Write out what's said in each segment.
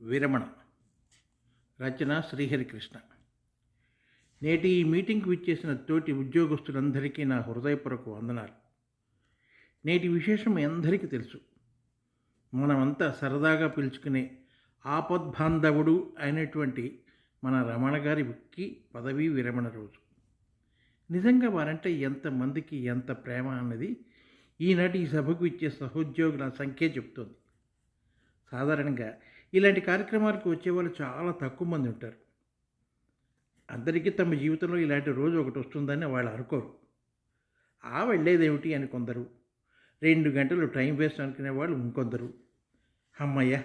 విరమణ. రచన శ్రీహరికృష్ణ. నేటి ఈ మీటింగ్కి విచ్చేసిన తోటి ఉద్యోగస్తులందరికీ నా హృదయపూర్వక వందనాలు. నేటి విశేషం అందరికీ తెలుసు. మనమంతా సరదాగా పిలుచుకునే ఆపద్బాంధవుడు అయినటువంటి మన రమణ గారికి పదవీ విరమణ రోజు. నిజంగా వారంటే ఎంతమందికి ఎంత ప్రేమ అన్నది ఈనాటి ఈ సభకు ఇచ్చే సహోద్యోగుల సంఖ్య చెప్తోంది. సాధారణంగా ఇలాంటి కార్యక్రమాలకు వచ్చేవాళ్ళు చాలా తక్కువ మంది ఉంటారు. అందరికీ తమ జీవితంలో ఇలాంటి రోజు ఒకటి వస్తుందని వాళ్ళు అనుకోరు. ఆ వెళ్ళేదేమిటి అని కొందరు. రెండు గంటలు టైం వేస్ట్ అనుకునే వాళ్ళు ఇంకొందరు. అమ్మయ్య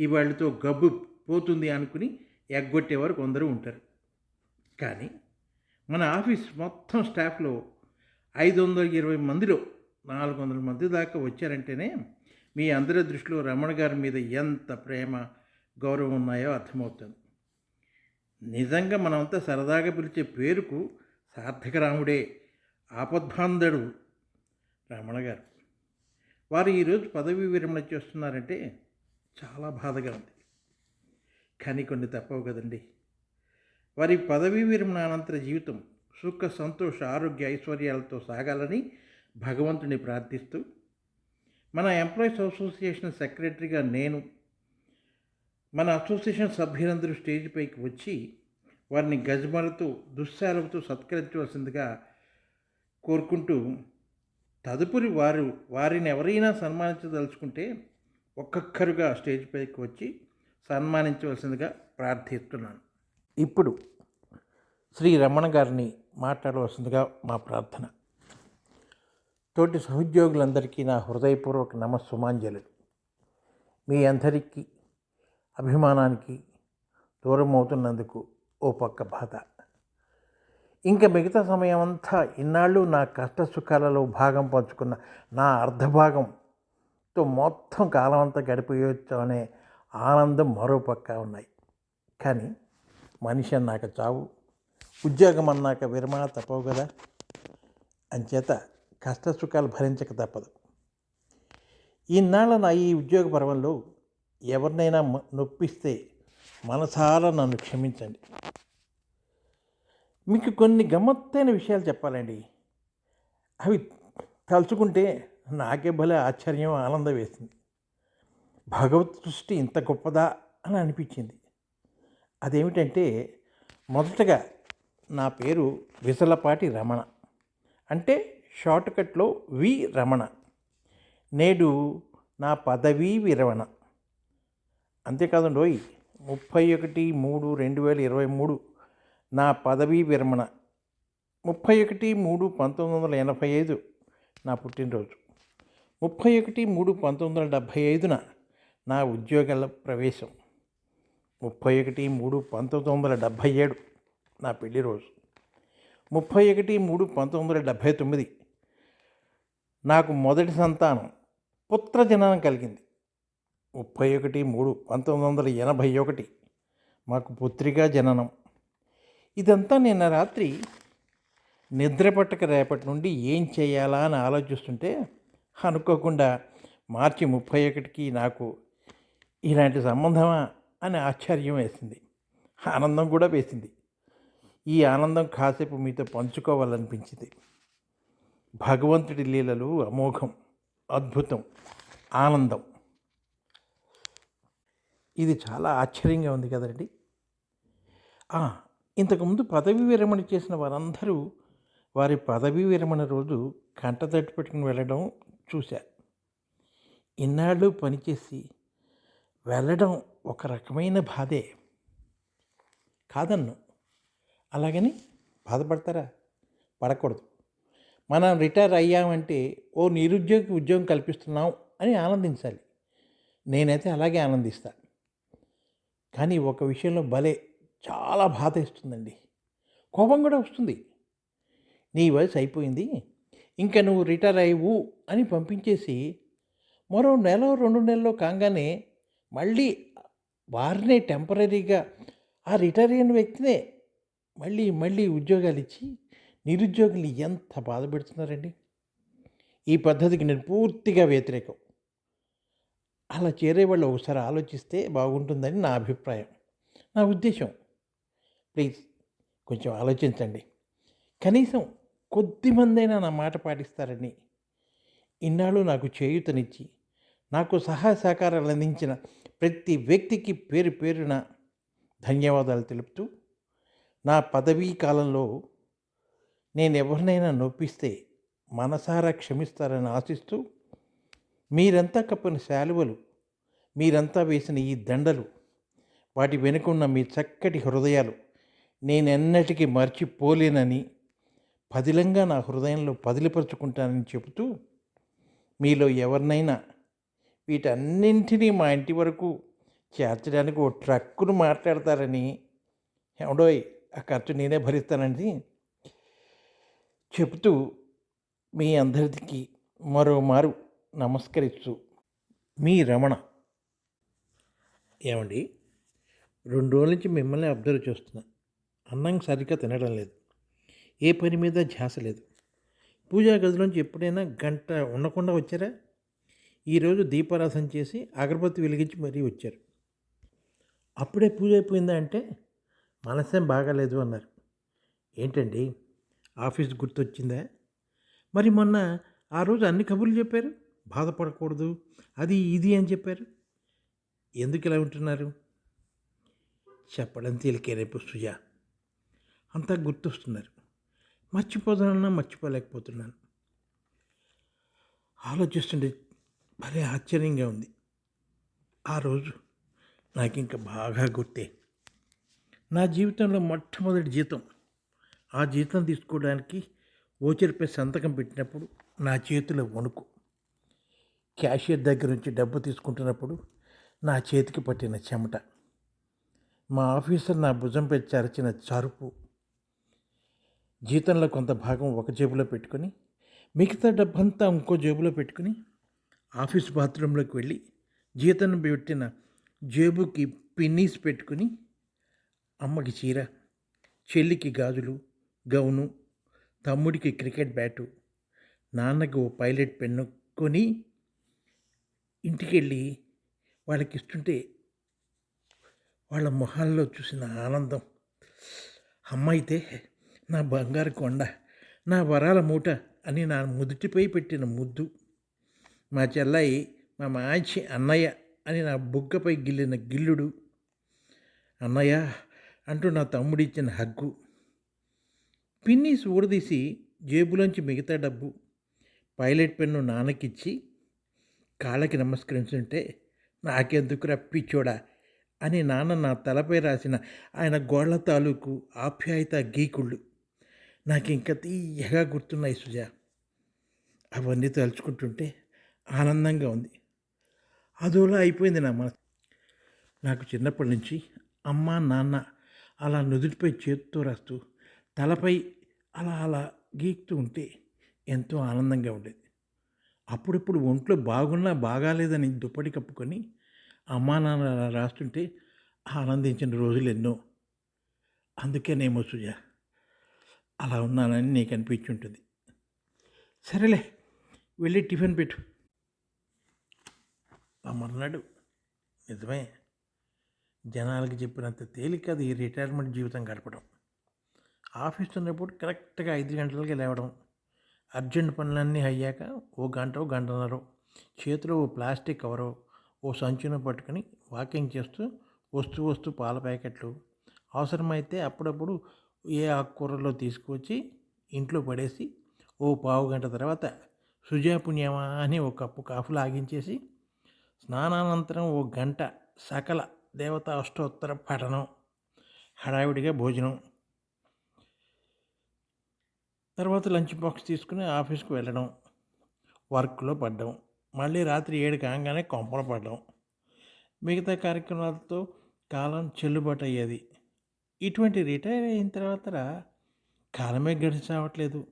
ఇవాళ్ళతో గబ్బు పోతుంది అనుకుని ఎగ్గొట్టేవారు కొందరు ఉంటారు. కానీ మన ఆఫీస్ మొత్తం స్టాఫ్లో ఐదు వందల ఇరవై మందిలో నాలుగు వందల మంది దాకా వచ్చారంటేనే మీ అందరి దృష్టిలో రమణ గారి మీద ఎంత ప్రేమ గౌరవం ఉన్నాయో అర్థమవుతుంది. నిజంగా మనమంతా సరదాగా పిలిచే పేరుకు సార్థక రాముడే ఆపద్భాంధుడు రమణ గారు. వారు ఈరోజు పదవీ విరమణ చేస్తున్నారంటే చాలా బాధగా ఉంది. కానీ కొన్ని తప్పవు కదండి. వారి పదవీ విరమణ అనంతర జీవితం సుఖ సంతోష ఆరోగ్య ఐశ్వర్యాలతో సాగాలని భగవంతుని ప్రార్థిస్తూ మన ఎంప్లాయీస్ అసోసియేషన్ సెక్రటరీగా నేను మన అసోసియేషన్ సభ్యులందరూ స్టేజ్ పైకి వచ్చి వారిని గజమలతో దుశ్శాలతో సత్కరించవలసిందిగా కోరుకుంటూ తదుపరి వారు వారిని ఎవరైనా సన్మానించదలుచుకుంటే ఒక్కొక్కరుగా స్టేజ్ పైకి వచ్చి సన్మానించవలసిందిగా ప్రార్థిస్తున్నాను. ఇప్పుడు శ్రీ రమణ గారిని మాట్లాడవలసిందిగా మా ప్రార్థన. తోటి సహోద్యోగులందరికీ నా హృదయపూర్వక నమస్సుమాంజలు. మీ అందరికీ అభిమానానికి దూరం అవుతున్నందుకు ఓ పక్క బాధ. ఇంకా మిగతా సమయం అంతా ఇన్నాళ్ళు నా కష్ట సుఖాలలో భాగం పంచుకున్న నా అర్ధభాగంతో మొత్తం కాలం అంతా గడిపేయచ్చు అనే ఆనందం మరో పక్క ఉన్నాయి. కానీ మనిషి అన్నాక చావు ఉద్యోగం అన్నాక విరమణ తప్పవు కదా? అంచేత కష్ట సుఖాలు భరించక తప్పదు. ఇన్నాళ్ళ నా ఈ ఉద్యోగ పర్వంలో ఎవరినైనా నొప్పిస్తే మనసారా నన్ను క్షమించండి. మీకు కొన్ని గమ్మత్తైన విషయాలు చెప్పాలండి. అవి తలుచుకుంటే నాకే భలే ఆశ్చర్యం ఆనందం వేసింది. భగవత్ సృష్టి ఇంత గొప్పదా అని అనిపించింది. అదేమిటంటే మొదటగా నా పేరు విసలపాటి రమణ. అంటే షార్ట్కట్లో వి రమణ. నేడు నా పదవీ విరమణ. అంతేకాదండి ముప్పై ఒకటి మూడు రెండు వేల ఇరవై మూడు నా పదవీ విరమణ. ముప్పై ఒకటి మూడు పంతొమ్మిది వందల ఎనభై ఐదు నా పుట్టినరోజు. ముప్పై ఒకటి మూడు పంతొమ్మిది వందల డెబ్భై ఐదున నా ఉద్యోగాల ప్రవేశం. ముప్పై ఒకటి మూడు పంతొమ్మిది వందల డెబ్భై ఏడు నా పెళ్ళి రోజు. ముప్పై ఒకటి మూడు పంతొమ్మిది వందల డెబ్భై తొమ్మిది నాకు మొదటి సంతానం పుత్ర జననం కలిగింది. ముప్పై ఒకటి మూడు పంతొమ్మిది వందల ఎనభై ఒకటి మాకు పుత్రికా జననం. ఇదంతా నిన్న రాత్రి నిద్ర పట్టక రేపటి నుండి ఏం చేయాలా అని ఆలోచిస్తుంటే అనుకోకుండా మార్చి ముప్పై ఒకటికి నాకు ఇలాంటి సంబంధమా అని ఆశ్చర్యం వేసింది. ఆనందం కూడా వేసింది. ఈ ఆనందం కాసేపు మీతో పంచుకోవాలనిపించింది. భగవంతుడి లీలలు అమోఘం అద్భుతం ఆనందం. ఇది చాలా ఆశ్చర్యంగా ఉంది కదండి. ఆ, ఇంతకుముందు పదవి విరమణ చేసిన వారందరూ వారి పదవీ విరమణ రోజు కంట తట్టు పెట్టుకుని వెళ్ళడం చూశా. ఇన్నాళ్ళు పనిచేసి వెళ్ళడం ఒక రకమైన బాధే. కాదన్ను. అలాగని బాధపడతారా? పడకూడదు. మనం రిటైర్ అయ్యామంటే ఓ నిరుద్యోగి ఉద్యోగం కల్పిస్తున్నాం అని ఆనందించాలి. నేనైతే అలాగే ఆనందిస్తా. కానీ ఒక విషయంలో భలే చాలా బాధ ఇస్తుందండి కోపం కూడా వస్తుంది. నీ వయసు అయిపోయింది. ఇంకా నువ్వు రిటైర్ అయ్యవు అని పంపించేసి మరో నెల రెండు నెలల్లో కాగానే మళ్ళీ వారినే టెంపరీగా ఆ రిటైర్ అయిన వ్యక్తినే మళ్ళీ మళ్ళీ ఉద్యోగాలు ఇచ్చి నిరుద్యోగులు ఎంత బాధ పెడుతున్నారండి? ఈ పద్ధతికి నేను పూర్తిగా వ్యతిరేకం. అలా చేరే వాళ్ళు ఒకసారి ఆలోచిస్తే బాగుంటుందని నా అభిప్రాయం. నా ఉద్దేశం. ప్లీజ్ కొంచెం ఆలోచించండి. కనీసం కొద్దిమందైనా నా మాట పాటిస్తారని. ఇన్నాళ్ళు నాకు చేయూతనిచ్చి నాకు సహాయ సహకారాలు అందించిన ప్రతి వ్యక్తికి పేరు పేరున ధన్యవాదాలు తెలుపుతూ నా పదవీ కాలంలో నేను ఎవరినైనా నొప్పిస్తే మనసారా క్షమిస్తారని ఆశిస్తూ మీరంతా కప్పిన శాలువలు మీరంతా వేసిన ఈ దండలు వాటి వెనుకున్న మీ చక్కటి హృదయాలు నేనెన్నటికీ మర్చిపోలేనని పదిలంగా నా హృదయంలో పదిలిపరుచుకుంటానని చెబుతూ మీలో ఎవరినైనా వీటన్నింటినీ మా ఇంటి వరకు చేర్చడానికి ఓ ట్రక్కును మాట్లాడతారని ఎవడోయ్ ఆ ఖర్చు నేనే భరిస్తానండి. చెబుతూ మీ అందరికీ మరోమారు నమస్కరిస్తూ మీ రమణ. ఏమండి? రెండు రోజుల నుంచి మిమ్మల్ని అబ్జర్వ్ చేస్తున్నా. అన్నం సరిగ్గా తినడం లేదు. ఏ పని మీద ధ్యాస లేదు. పూజా గదిలోంచి ఎప్పుడైనా గంట ఉండకుండా వచ్చారా? ఈరోజు దీపారాధన చేసి అగరబత్తి వెలిగించి మరీ వచ్చారు. అప్పుడే పూజ అయిపోయిందా అంటే మనసేం బాగాలేదు అన్నారు. ఏంటండి? ఆఫీస్ గుర్తొచ్చిందా? మరి మొన్న ఆ రోజు అన్ని కబుర్లు చెప్పారు? బాధపడకూడదు అది ఇది అని చెప్పారు? ఎందుకు ఇలా ఉంటున్నారు? చెప్పడం తేలికే రేపు సుజా. అంతా గుర్తొస్తున్నారు. మర్చిపోదానన్నా మర్చిపోలేకపోతున్నాను. ఆలోచిస్తుంటే భలే ఆశ్చర్యంగా ఉంది. ఆ రోజు నాకు ఇంకా బాగా గుర్తే. నా జీవితంలో మొట్టమొదటి జీతం ఆ జీతం తీసుకోవడానికి ఓచర్పై సంతకం పెట్టినప్పుడు నా చేతిలో వణుకు. క్యాషియర్ దగ్గర నుంచి డబ్బు తీసుకుంటున్నప్పుడు నా చేతికి పట్టిన చెమట. మా ఆఫీసర్ నా భుజంపై చరచిన చరుపు. జీతంలో కొంత భాగం ఒక జేబులో పెట్టుకొని మిగతా డబ్బంతా ఇంకో జేబులో పెట్టుకుని ఆఫీస్ బాత్రూంలోకి వెళ్ళి జీతం పెట్టిన జేబుకి పిన్నీస్ పెట్టుకుని అమ్మకి చీర చెల్లికి గాజులు గౌను తమ్ముడికి క్రికెట్ బ్యాటు నాన్నకి ఓ పైలట్ పెన్ను కొని ఇంటికి వెళ్ళి వాళ్ళకి ఇస్తుంటే వాళ్ళ మొహాల్లో చూసిన ఆనందం. అమ్మ అయితే నా బంగారు కొండ నా వరాల మూట అని నా ముదుటిపై పెట్టిన ముద్దు. మా చెల్లాయి మా మాచి అన్నయ్య అని నా బుగ్గపై గిల్లిన గిల్లుడు. అన్నయ్య అంటూ నా తమ్ముడిచ్చిన హగ్గు. పిన్నీస్ ఊడదీసి జేబులోంచి మిగతా డబ్బు పైలట్ పెన్ను నాన్నకిచ్చి కాళ్ళకి నమస్కరించుంటే నాకెందుకు పిచ్చోడా? అని నాన్న నా తలపై రాసిన ఆయన గోళ్ళ తాలూకు ఆప్యాయత గీకుళ్ళు. నాకు ఇంకా తీయగా గుర్తున్నాయి సుజా. అవన్నీ తలుచుకుంటుంటే ఆనందంగా ఉంది. అదోలా అయిపోయింది నా మనసు. నాకు చిన్నప్పటి నుంచి అమ్మ నాన్న అలా నుదుటిపై చేతితో రాస్తూ తలపై అలా అలా గీకుతూ ఉంటే ఎంతో ఆనందంగా ఉండేది. అప్పుడప్పుడు ఒంట్లో బాగున్నా బాగాలేదని దుప్పటి కప్పుకొని అమ్మా నాన్న అలా రాస్తుంటే ఆనందించిన రోజులు ఎన్నో. అందుకేనేమో సుజా అలా ఉన్నానని నీకు అనిపించుంటుంది. సరేలే వెళ్ళి టిఫిన్ పెట్టు. మర్నాడు నిజమే జనాలకి చెప్పినంత తేలిక అది ఈ రిటైర్మెంట్ జీవితం గడపడం. ఆఫీస్ ఉన్నప్పుడు కరెక్ట్గా ఐదు గంటలకి లేవడం. అర్జెంట్ పనులన్నీ అయ్యాక ఓ గంట ఓ గంటన్నర. చేతిలో ఓ ప్లాస్టిక్ కవరు ఓ సంచును పట్టుకొని వాకింగ్ చేస్తూ వస్తూ వస్తూ పాల ప్యాకెట్లు. అవసరమైతే అప్పుడప్పుడు ఏ ఆకుకూరలో తీసుకొచ్చి ఇంట్లో పడేసి ఓ పావు గంట తర్వాత సుజాపుణ్యమా అని ఒక కప్పు కాఫీ లాగించేసి స్నానానంతరం ఓ గంట సకల దేవతా అష్టోత్తర పఠనం హడావిడిగా భోజనం. తర్వాత లంచ్ బాక్స్ తీసుకుని ఆఫీస్కి వెళ్ళడం వర్క్లో పడ్డం మళ్ళీ రాత్రి ఏడు కాగానే కొంపలు పడ్డం. మిగతా కార్యక్రమాలతో కాలం చెల్లుబాటు అయ్యేది. ఇటువంటి రిటైర్ అయిన తర్వాత కాలమే గడిచావట్లేదు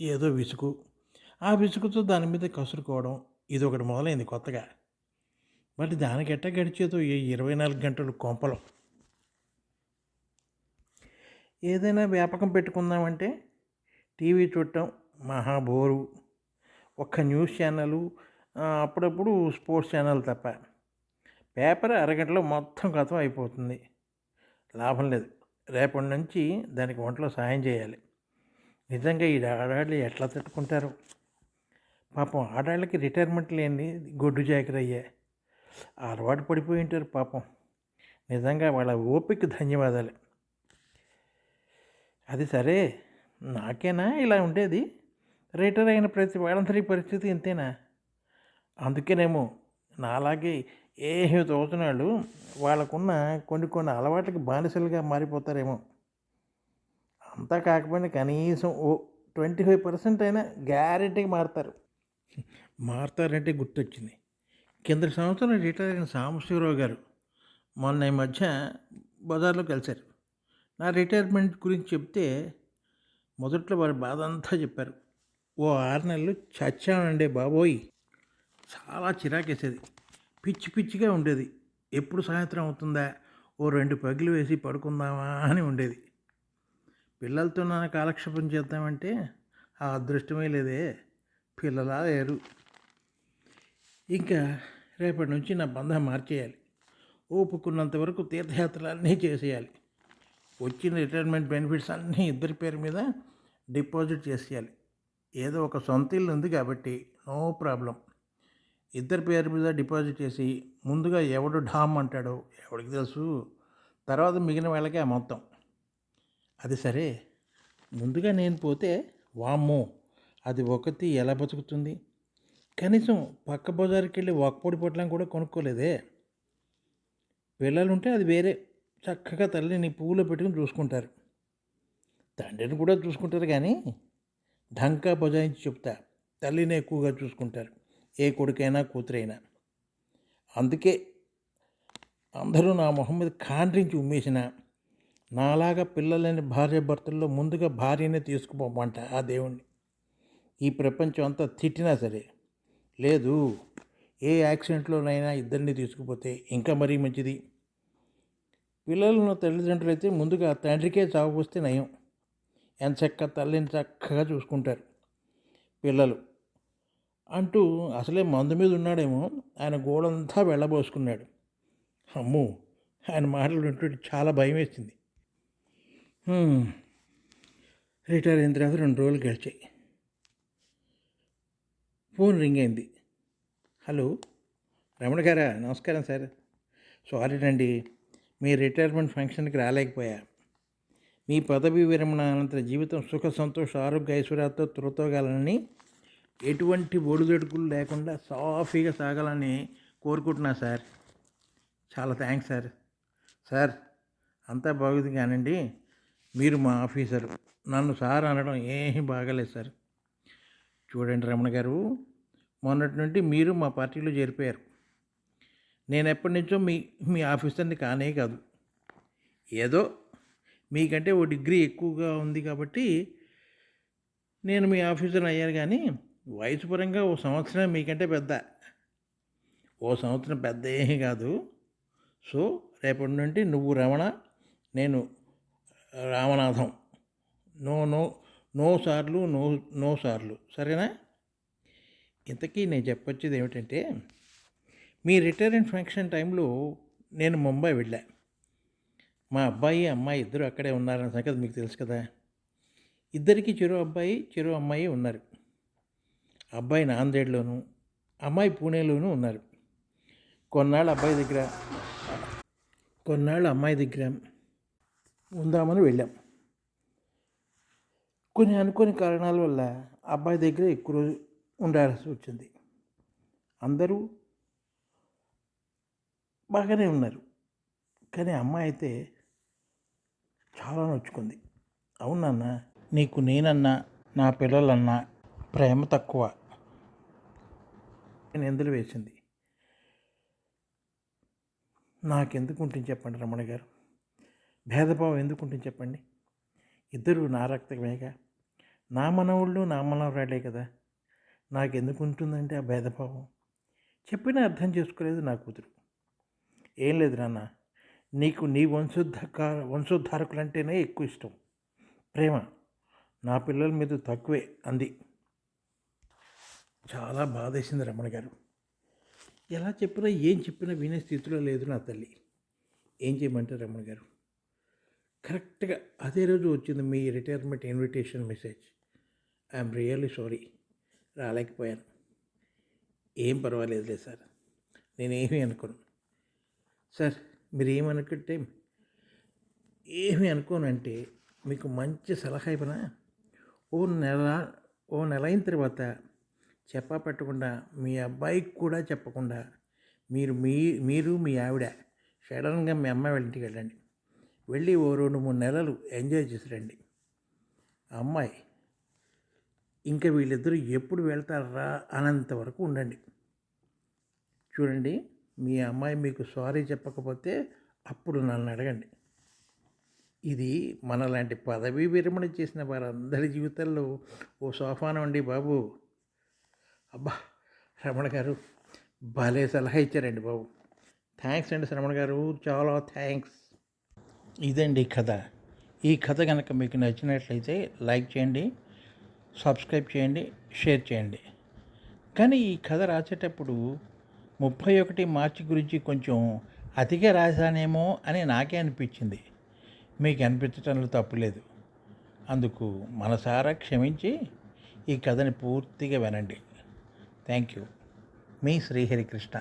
ఏదో విసుగు. ఆ విసుగుతో దాని మీద కసురుకోవడం ఇది ఒకటి మొదలైంది కొత్తగా. మరి దానికి గడిచేదో ఈ ఇరవై నాలుగు గంటలు కొంపలు. ఏదైనా వ్యాపకం పెట్టుకుందామంటే టీవీ చూడటం మహాబోరు ఒక్క న్యూస్ ఛానల్ అప్పుడప్పుడు స్పోర్ట్స్ ఛానల్ తప్ప. పేపర్ అరగంటలో మొత్తం కథం అయిపోతుంది. లాభం లేదు. రేపటి నుంచి దానికి వంటలో సాయం చేయాలి. నిజంగా ఈ ఆడాళ్ళు ఎట్లా తట్టుకుంటారు? పాపం ఆడాళ్ళకి రిటైర్మెంట్ లేని గొడ్డు జాకరయ్యే. అలవాటు పడిపోయి ఉంటారు పాపం. నిజంగా వాళ్ళ ఓపిక ధన్యవాదాలు. అది సరే. నాకేనా? ఇలా ఉండేది? రిటైర్ అయిన ప్రతి వాళ్ళందరి పరిస్థితి ఇంతేనా? అందుకేనేమో నాలాగే ఏమి తోచున్నాళ్ళు వాళ్ళకున్న కొన్ని కొన్ని అలవాట్లకి బానిసలుగా మారిపోతారేమో. అంతా కాకపోయినా కనీసం ఓ ట్వంటీ ఫైవ్ పర్సెంట్ అయినా గ్యారెంటీగా మారుతారు. మారుతారంటే గుర్తొచ్చింది. కింద సంవత్సరం రిటైర్ అయిన సాంబశివరావు గారు మొన్న ఈ మధ్య బజార్లో కలిశారు. నా రిటైర్మెంట్ గురించి చెప్తే మొదట్లో వారి బాధ అంతా చెప్పారు. ఓ ఆరు నెలలు చచ్చానండే బాబోయ్. చాలా చిరాకేసేది. పిచ్చి పిచ్చిగా ఉండేది. ఎప్పుడు సాయంత్రం అవుతుందా? ఓ రెండు పగిలి వేసి పడుకుందామా అని ఉండేది. పిల్లలతో నా కాలక్షేపం చేద్దామంటే ఆ అదృష్టమే లేదే. పిల్లలా లేరు ఇంకా రేపటి నుంచి నా బంధం మార్చేయాలి. ఓపుకున్నంత వరకు తీర్థయాత్రలన్నీ చేసేయాలి. వచ్చిన రిటైర్మెంట్ బెనిఫిట్స్ అన్నీ ఇద్దరి పేరు మీద డిపాజిట్ చేసేయాలి. ఏదో ఒక సొంత ఇల్లు ఉంది కాబట్టి నో ప్రాబ్లం. ఇద్దరి పేరు మీద డిపాజిట్ చేసి ముందుగా ఎవడు ఢామ్ అంటాడో ఎవడికి తెలుసు? తర్వాత మిగిలిన వాళ్ళకే ఆ మొత్తం. అది సరే. ముందుగా నేను పోతే వామ్మో అది ఒకటి ఎలా బతుకుతుంది? కనీసం పక్క బజారుకి వెళ్ళి ఒక్కపొడి పొట్లం కూడా కొనుక్కోలేదే? పిల్లలు ఉంటే అది వేరే. చక్కగా తల్లిని పువ్వులో పెట్టుకుని చూసుకుంటారు. తండ్రిని కూడా చూసుకుంటారు కానీ ఢంకా బజాయించి చెప్తా తల్లిని ఎక్కువగా చూసుకుంటారు ఏ కొడుకైనా కూతురైనా. అందుకే అందరూ నా మొహం మీద కాండ్రించి ఉమ్మేసిన నాలాగా పిల్లలని భార్య భర్తల్లో ముందుగా భార్యనే తీసుకుపోమంట ఆ దేవుణ్ణి. ఈ ప్రపంచం అంతా తిట్టినా సరే లేదు ఏ యాక్సిడెంట్లోనైనా ఇద్దరిని తీసుకుపోతే ఇంకా మరీ మంచిది. పిల్లలను తల్లిదండ్రులు అయితే ముందుగా తండ్రికే చావు వస్తే నయం. ఎంత చక్క తల్లిని చక్కగా చూసుకుంటారు పిల్లలు. అంటూ అసలే మందు మీద ఉన్నాడేమో ఆయన గోడంతా వెళ్ళబోసుకున్నాడు. అమ్మో! ఆయన మాటలు వింటుంటే చాలా భయం వేసింది రిటైర్ అయిన తర్వాత రెండు రోజులు గడిచాయి. ఫోన్ రింగ్ అయింది. హలో! రమణ గారా? నమస్కారం సార్. సారీ అండి మీ రిటైర్మెంట్ ఫంక్షన్కి రాలేకపోయా? మీ పదవి విరమణ అనంతర జీవితం సుఖ సంతోష ఆరోగ్య ఐశ్వర్యాలతో తురతోగాలని ఎటువంటి ఒడిదొడుకులు లేకుండా సాఫీగా సాగాలని కోరుకుంటున్నా సార్. చాలా థ్యాంక్స్ సార్. సార్ అంతా బాగుంది కానండి. మీరు మా ఆఫీసర్. నన్ను సార్ అనడం ఏమీ బాగాలేదు సార్. చూడండి రమణ గారు మొన్నటి నుండి మీరు మా పార్టీలో చేరిపోయారు. నేను ఎప్పటి నుంచో మీ మీ ఆఫీసర్ని కానే కాదు. ఏదో మీకంటే ఓ డిగ్రీ ఎక్కువగా ఉంది కాబట్టి నేను మీ ఆఫీసర్ అయ్యాను కానీ వయసు పరంగా ఓ సంవత్సరం మీకంటే పెద్ద. ఓ సంవత్సరం పెద్ద ఏమీ కాదు. సో రేపటి నుండి నువ్వు రమణ నేను రామనాథం. నో నో నో సార్లు నో నో సార్లు. సరేనా? ఇంతకీ నేను చెప్పొచ్చేది ఏమిటంటే మీ రిటైర్మెంట్ ఫంక్షన్ టైంలో నేను ముంబై వెళ్ళా. మా అబ్బాయి అమ్మాయి ఇద్దరు అక్కడే ఉన్నారన్న సంగతి మీకు తెలుసు కదా. ఇద్దరికి చిరు అబ్బాయి చిరు అమ్మాయి ఉన్నారు. అబ్బాయి నాందేడ్లోను అమ్మాయి పూణేలోనూ ఉన్నారు. కొన్నాళ్ళు అబ్బాయి దగ్గర కొన్నాళ్ళు అమ్మాయి దగ్గర ఉందామని వెళ్ళాం. కొన్ని అనుకోని కారణాల వల్ల అబ్బాయి దగ్గర ఎక్కువ రోజు ఉండాల్సి వచ్చింది. అందరూ బాగానే ఉన్నారు. కానీ అమ్మాయి అయితే చాలా నొచ్చుకుంది. అవునన్న నీకు నేనన్నా నా పిల్లలన్నా ప్రేమ తక్కువ. నేను ఎందులో వేసింది. నాకెందుకు ఉంటుంది చెప్పండి రమణ గారు? భేదభావం ఎందుకు ఉంటుంది చెప్పండి? ఇద్దరు నా రక్తమేగా? నా మనవుళ్ళు నా మనవరాడే కదా. నాకెందుకు ఉంటుందంటే ఆ భేదభావం? చెప్పినా అర్థం చేసుకోలేదు నా కూతురు. ఏం లేదు నాన్న. నీకు నీ వంశోద్ధక వంశోద్ధారకులంటేనే ఎక్కువ ఇష్టం. ప్రేమ. నా పిల్లల మీద తక్కువే అంది. చాలా బాధేసింది రమణ గారు. ఎలా చెప్పినా ఏం చెప్పినా వినే స్థితిలో లేదు నా తల్లి. ఏం చేయమంటారు రమణ గారు? కరెక్ట్గా అదే రోజు వచ్చింది మీ retirement invitation message. I'm really sorry. రాలేకపోయాను. ఏం పర్వాలేదులే సార్. నేనేమీ అనుకోను. సార్ మీరు ఏమనుకుంటే ఏమి అనుకోనంటే మీకు మంచి సలహా ఇవ్వనా? ఓ నెల ఓ నెల అయిన తర్వాత చెప్పా పెట్టకుండా మీ అబ్బాయికి కూడా చెప్పకుండా మీరు మీ మీరు మీ ఆవిడ సడన్గా మీ అమ్మాయి వాళ్ళ ఇంటికి వెళ్ళండి. వెళ్ళి ఓ రెండు మూడు నెలలు ఎంజాయ్ చేసి రండి. అమ్మాయి ఇంకా వీళ్ళిద్దరూ ఎప్పుడు వెళ్తారా అనంత వరకు ఉండండి. చూడండి. మీ అమ్మాయి మీకు సారీ చెప్పకపోతే అప్పుడు నన్ను అడగండి. ఇది మనలాంటి పదవీ విరమణ చేసిన వారందరి జీవితాల్లో ఓ సోఫానం అండి బాబు. అబ్బా రమణ గారు భలే సలహా ఇచ్చారండి బాబు. థ్యాంక్స్ అండి శ్రమణ గారు చాలా థ్యాంక్స్ ఇదండి కథ. ఈ కథ కనుక మీకు నచ్చినట్లయితే లైక్ చేయండి సబ్స్క్రైబ్ చేయండి షేర్ చేయండి. కానీ ఈ కథ రాసేటప్పుడు ముప్పై ఒకటి మార్చి గురించి కొంచెం అతిగా రాశానేమో అని నాకే అనిపించింది. మీకు అనిపించటంలో తప్పులేదు అందుకు మనసారా క్షమించి ఈ కథని పూర్తిగా వినండి. Thank you. మీ శ్రీహరికృష్ణ.